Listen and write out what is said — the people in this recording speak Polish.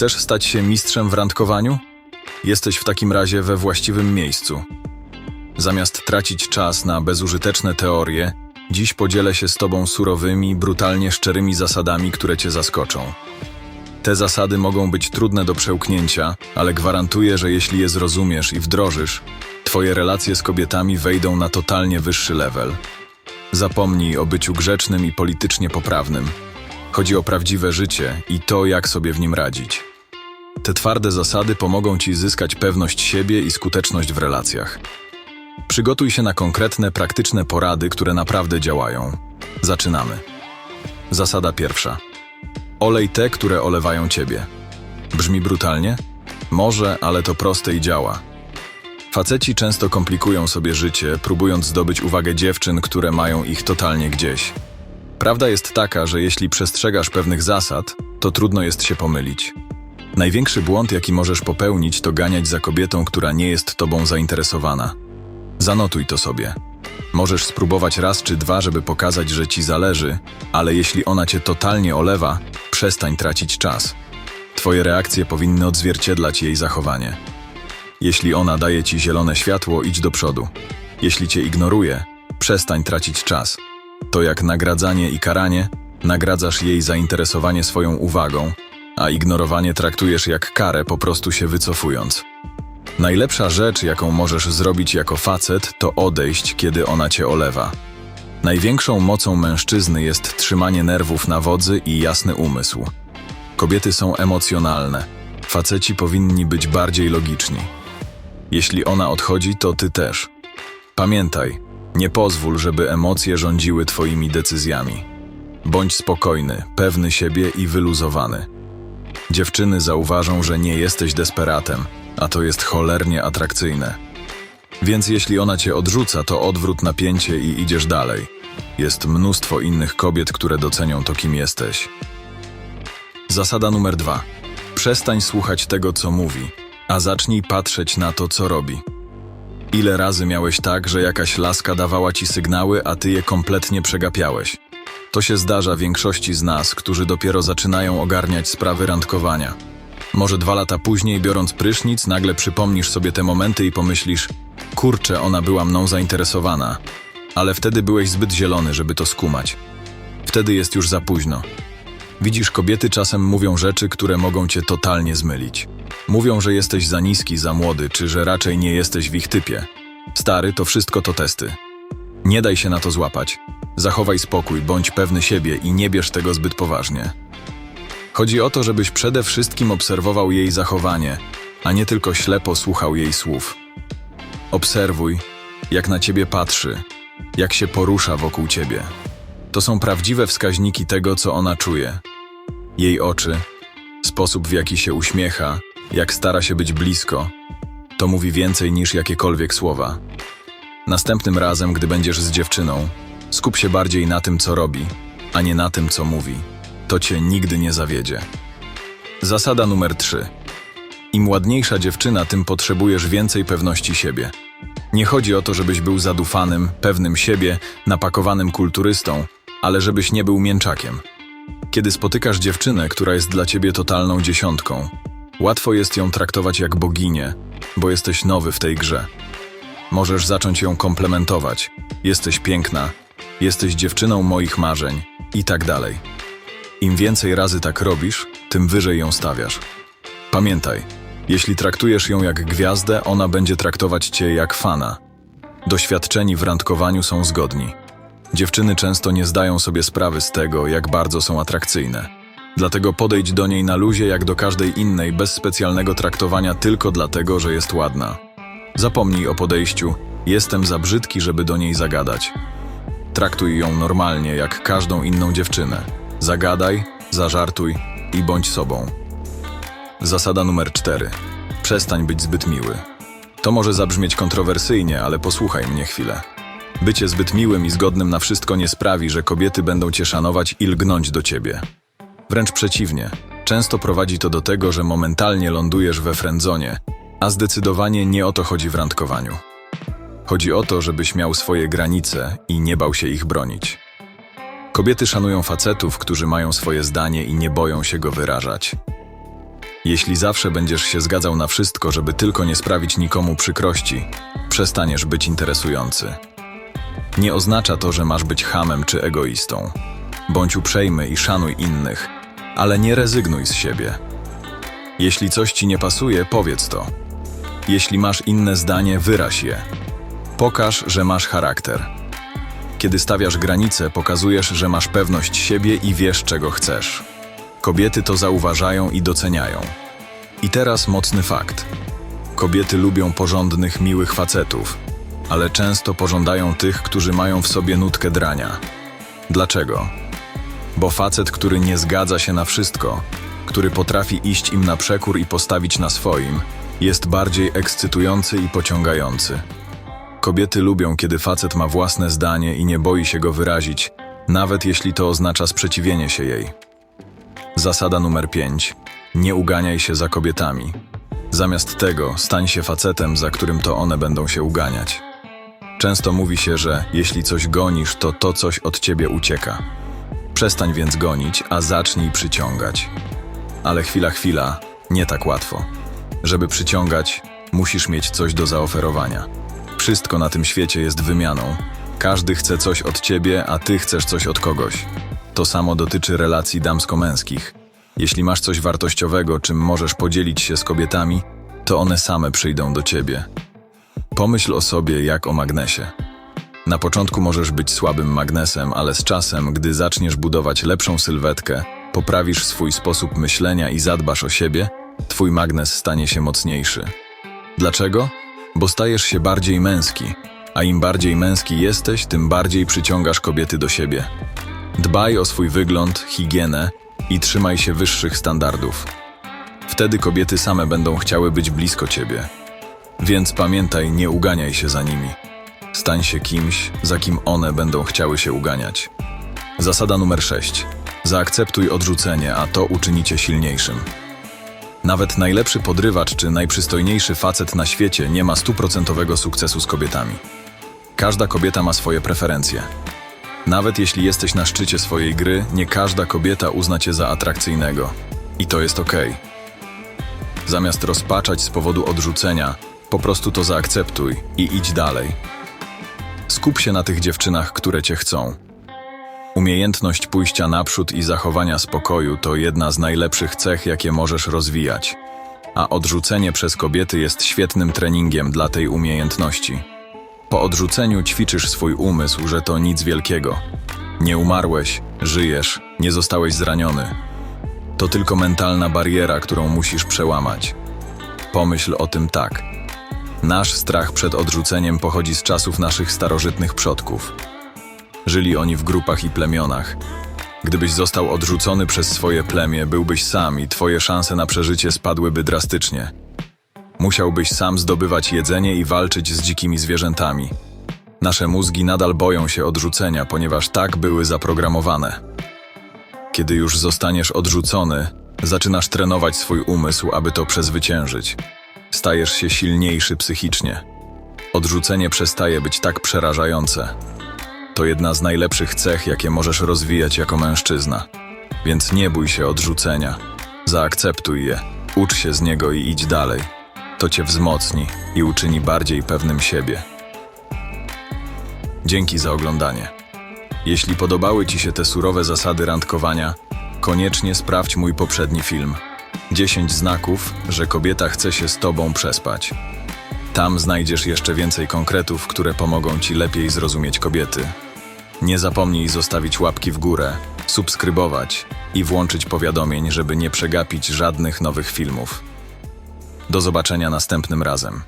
Chcesz stać się mistrzem w randkowaniu? Jesteś w takim razie we właściwym miejscu. Zamiast tracić czas na bezużyteczne teorie, dziś podzielę się z Tobą surowymi, brutalnie szczerymi zasadami, które Cię zaskoczą. Te zasady mogą być trudne do przełknięcia, ale gwarantuję, że jeśli je zrozumiesz i wdrożysz, Twoje relacje z kobietami wejdą na totalnie wyższy level. Zapomnij o byciu grzecznym i politycznie poprawnym. Chodzi o prawdziwe życie i to, jak sobie w nim radzić. Te twarde zasady pomogą Ci zyskać pewność siebie i skuteczność w relacjach. Przygotuj się na konkretne, praktyczne porady, które naprawdę działają. Zaczynamy. Zasada pierwsza. Olej te, które olewają Ciebie. Brzmi brutalnie? Może, ale to proste i działa. Faceci często komplikują sobie życie, próbując zdobyć uwagę dziewczyn, które mają ich totalnie gdzieś. Prawda jest taka, że jeśli przestrzegasz pewnych zasad, to trudno jest się pomylić. Największy błąd, jaki możesz popełnić, to ganiać za kobietą, która nie jest tobą zainteresowana. Zanotuj to sobie. Możesz spróbować raz czy dwa, żeby pokazać, że ci zależy, ale jeśli ona cię totalnie olewa, przestań tracić czas. Twoje reakcje powinny odzwierciedlać jej zachowanie. Jeśli ona daje ci zielone światło, idź do przodu. Jeśli cię ignoruje, przestań tracić czas. To jak nagradzanie i karanie, nagradzasz jej zainteresowanie swoją uwagą, a ignorowanie traktujesz jak karę, po prostu się wycofując. Najlepsza rzecz, jaką możesz zrobić jako facet, to odejść, kiedy ona cię olewa. Największą mocą mężczyzny jest trzymanie nerwów na wodzy i jasny umysł. Kobiety są emocjonalne, faceci powinni być bardziej logiczni. Jeśli ona odchodzi, to ty też. Pamiętaj, nie pozwól, żeby emocje rządziły twoimi decyzjami. Bądź spokojny, pewny siebie i wyluzowany. Dziewczyny zauważą, że nie jesteś desperatem, a to jest cholernie atrakcyjne. Więc jeśli ona cię odrzuca, to odwrót napięcie i idziesz dalej. Jest mnóstwo innych kobiet, które docenią to, kim jesteś. Zasada numer dwa. Przestań słuchać tego, co mówi, a zacznij patrzeć na to, co robi. Ile razy miałeś tak, że jakaś laska dawała ci sygnały, a ty je kompletnie przegapiałeś? To się zdarza większości z nas, którzy dopiero zaczynają ogarniać sprawy randkowania. Może dwa lata później, biorąc prysznic, nagle przypomnisz sobie te momenty i pomyślisz: Kurczę, ona była mną zainteresowana. Ale wtedy byłeś zbyt zielony, żeby to skumać. Wtedy jest już za późno. Widzisz, kobiety czasem mówią rzeczy, które mogą cię totalnie zmylić. Mówią, że jesteś za niski, za młody, czy że raczej nie jesteś w ich typie. Stary, to wszystko to testy. Nie daj się na to złapać. Zachowaj spokój, bądź pewny siebie i nie bierz tego zbyt poważnie. Chodzi o to, żebyś przede wszystkim obserwował jej zachowanie, a nie tylko ślepo słuchał jej słów. Obserwuj, jak na ciebie patrzy, jak się porusza wokół ciebie. To są prawdziwe wskaźniki tego, co ona czuje. Jej oczy, sposób w jaki się uśmiecha, jak stara się być blisko, to mówi więcej niż jakiekolwiek słowa. Następnym razem, gdy będziesz z dziewczyną, skup się bardziej na tym, co robi, a nie na tym, co mówi. To cię nigdy nie zawiedzie. Zasada numer 3. Im ładniejsza dziewczyna, tym potrzebujesz więcej pewności siebie. Nie chodzi o to, żebyś był zadufanym, pewnym siebie, napakowanym kulturystą, ale żebyś nie był mięczakiem. Kiedy spotykasz dziewczynę, która jest dla ciebie totalną dziesiątką, łatwo jest ją traktować jak boginię, bo jesteś nowy w tej grze. Możesz zacząć ją komplementować. Jesteś piękna, jesteś dziewczyną moich marzeń i tak dalej. Im więcej razy tak robisz, tym wyżej ją stawiasz. Pamiętaj, jeśli traktujesz ją jak gwiazdę, ona będzie traktować cię jak fana. Doświadczeni w randkowaniu są zgodni. Dziewczyny często nie zdają sobie sprawy z tego, jak bardzo są atrakcyjne. Dlatego podejdź do niej na luzie jak do każdej innej, bez specjalnego traktowania tylko dlatego, że jest ładna. Zapomnij o podejściu, jestem za brzydki, żeby do niej zagadać. Traktuj ją normalnie, jak każdą inną dziewczynę. Zagadaj, zażartuj i bądź sobą. Zasada numer 4. Przestań być zbyt miły. To może zabrzmieć kontrowersyjnie, ale posłuchaj mnie chwilę. Bycie zbyt miłym i zgodnym na wszystko nie sprawi, że kobiety będą cię szanować i lgnąć do ciebie. Wręcz przeciwnie, często prowadzi to do tego, że momentalnie lądujesz we frędzonie, a zdecydowanie nie o to chodzi w randkowaniu. Chodzi o to, żebyś miał swoje granice i nie bał się ich bronić. Kobiety szanują facetów, którzy mają swoje zdanie i nie boją się go wyrażać. Jeśli zawsze będziesz się zgadzał na wszystko, żeby tylko nie sprawić nikomu przykrości, przestaniesz być interesujący. Nie oznacza to, że masz być hamem czy egoistą. Bądź uprzejmy i szanuj innych, ale nie rezygnuj z siebie. Jeśli coś ci nie pasuje, powiedz to. Jeśli masz inne zdanie, wyraź je. Pokaż, że masz charakter. Kiedy stawiasz granice, pokazujesz, że masz pewność siebie i wiesz, czego chcesz. Kobiety to zauważają i doceniają. I teraz mocny fakt. Kobiety lubią porządnych, miłych facetów, ale często pożądają tych, którzy mają w sobie nutkę drania. Dlaczego? Bo facet, który nie zgadza się na wszystko, który potrafi iść im na przekór i postawić na swoim, jest bardziej ekscytujący i pociągający. Kobiety lubią, kiedy facet ma własne zdanie i nie boi się go wyrazić, nawet jeśli to oznacza sprzeciwienie się jej. Zasada numer 5. Nie uganiaj się za kobietami. Zamiast tego stań się facetem, za którym to one będą się uganiać. Często mówi się, że jeśli coś gonisz, to to coś od ciebie ucieka. Przestań więc gonić, a zacznij przyciągać. Ale chwila, chwila, nie tak łatwo. Żeby przyciągać, musisz mieć coś do zaoferowania. Wszystko na tym świecie jest wymianą. Każdy chce coś od ciebie, a ty chcesz coś od kogoś. To samo dotyczy relacji damsko-męskich. Jeśli masz coś wartościowego, czym możesz podzielić się z kobietami, to one same przyjdą do ciebie. Pomyśl o sobie jak o magnesie. Na początku możesz być słabym magnesem, ale z czasem, gdy zaczniesz budować lepszą sylwetkę, poprawisz swój sposób myślenia i zadbasz o siebie, twój magnes stanie się mocniejszy. Dlaczego? Bo stajesz się bardziej męski, a im bardziej męski jesteś, tym bardziej przyciągasz kobiety do siebie. Dbaj o swój wygląd, higienę i trzymaj się wyższych standardów. Wtedy kobiety same będą chciały być blisko ciebie. Więc pamiętaj, nie uganiaj się za nimi. Stań się kimś, za kim one będą chciały się uganiać. Zasada numer 6. Zaakceptuj odrzucenie, a to uczyni cię silniejszym. Nawet najlepszy podrywacz czy najprzystojniejszy facet na świecie nie ma stuprocentowego sukcesu z kobietami. Każda kobieta ma swoje preferencje. Nawet jeśli jesteś na szczycie swojej gry, nie każda kobieta uzna cię za atrakcyjnego. I to jest okej. Zamiast rozpaczać z powodu odrzucenia, po prostu to zaakceptuj i idź dalej. Skup się na tych dziewczynach, które cię chcą. Umiejętność pójścia naprzód i zachowania spokoju to jedna z najlepszych cech, jakie możesz rozwijać. A odrzucenie przez kobiety jest świetnym treningiem dla tej umiejętności. Po odrzuceniu ćwiczysz swój umysł, że to nic wielkiego. Nie umarłeś, żyjesz, nie zostałeś zraniony. To tylko mentalna bariera, którą musisz przełamać. Pomyśl o tym tak. Nasz strach przed odrzuceniem pochodzi z czasów naszych starożytnych przodków. Żyli oni w grupach i plemionach. Gdybyś został odrzucony przez swoje plemię, byłbyś sam i twoje szanse na przeżycie spadłyby drastycznie. Musiałbyś sam zdobywać jedzenie i walczyć z dzikimi zwierzętami. Nasze mózgi nadal boją się odrzucenia, ponieważ tak były zaprogramowane. Kiedy już zostaniesz odrzucony, zaczynasz trenować swój umysł, aby to przezwyciężyć. Stajesz się silniejszy psychicznie. Odrzucenie przestaje być tak przerażające. To jedna z najlepszych cech, jakie możesz rozwijać jako mężczyzna. Więc nie bój się odrzucenia. Zaakceptuj je, ucz się z niego i idź dalej. To cię wzmocni i uczyni bardziej pewnym siebie. Dzięki za oglądanie. Jeśli podobały Ci się te surowe zasady randkowania, koniecznie sprawdź mój poprzedni film. 10 znaków, że kobieta chce się z Tobą przespać. Tam znajdziesz jeszcze więcej konkretów, które pomogą Ci lepiej zrozumieć kobiety. Nie zapomnij zostawić łapki w górę, subskrybować i włączyć powiadomień, żeby nie przegapić żadnych nowych filmów. Do zobaczenia następnym razem.